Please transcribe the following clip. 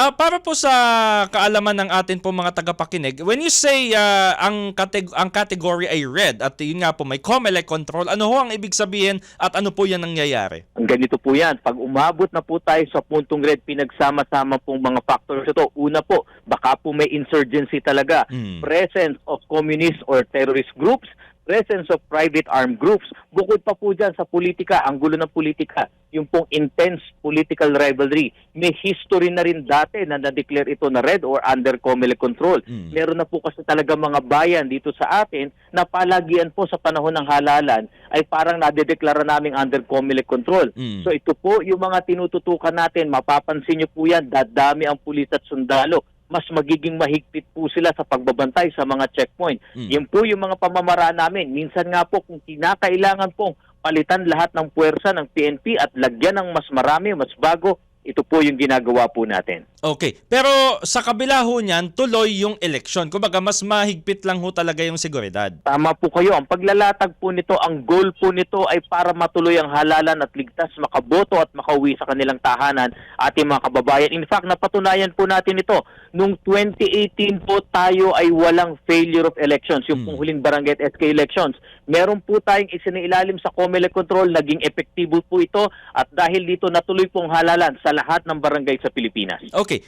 Ah, para po sa kaalaman ng atin po mga tagapakinig, when you say ah, ang, kateg- ang category ay red at yun nga po may COMELEC control, ano ho ang ibig sabihin at ano po yan nangyayari? Ang ganito po yan, pag umabot na po tayo sa puntong red, pinagsama-sama pong mga factors ito. Una po, baka po may insurgency talaga. Hmm. Presence of communist or terrorist groups, presence of private armed groups. Bukod pa po dyan sa politika, ang gulo ng politika, yung pong intense political rivalry. May history na rin dati na na-declare ito na red or under COMELEC control. Mm. Meron na po kasi talaga mga bayan dito sa atin na palagian po sa panahon ng halalan ay parang nadedeklara naming under COMELEC control. Mm. So ito po yung mga tinututukan natin, mapapansin nyo po yan, dadami ang pulis at sundalo. Mas magiging mahigpit po sila sa pagbabantay sa mga checkpoint. Mm. Yan po yung mga pamamaraan namin. Minsan nga po kung kinakailangan pong palitan lahat ng puwersa ng PNP at lagyan ng mas marami, mas bago, ito po yung ginagawa po natin. Okay. Pero sa kabila ho niyan, tuloy yung eleksyon. Kumbaga, mas mahigpit lang ho talaga yung seguridad. Tama po kayo. Ang paglalatag po nito, ang goal po nito ay para matuloy ang halalan at ligtas makaboto at makauwi sa kanilang tahanan ating mga kababayan. In fact, napatunayan po natin ito. Noong 2018 po tayo ay walang failure of elections. Yung pong huling barangay at SK elections. Meron po tayong isinailalim sa COMELEC control. Naging epektibo po ito at dahil dito natuloy pong halalan sa lahat ng barangay sa Pilipinas. Okay.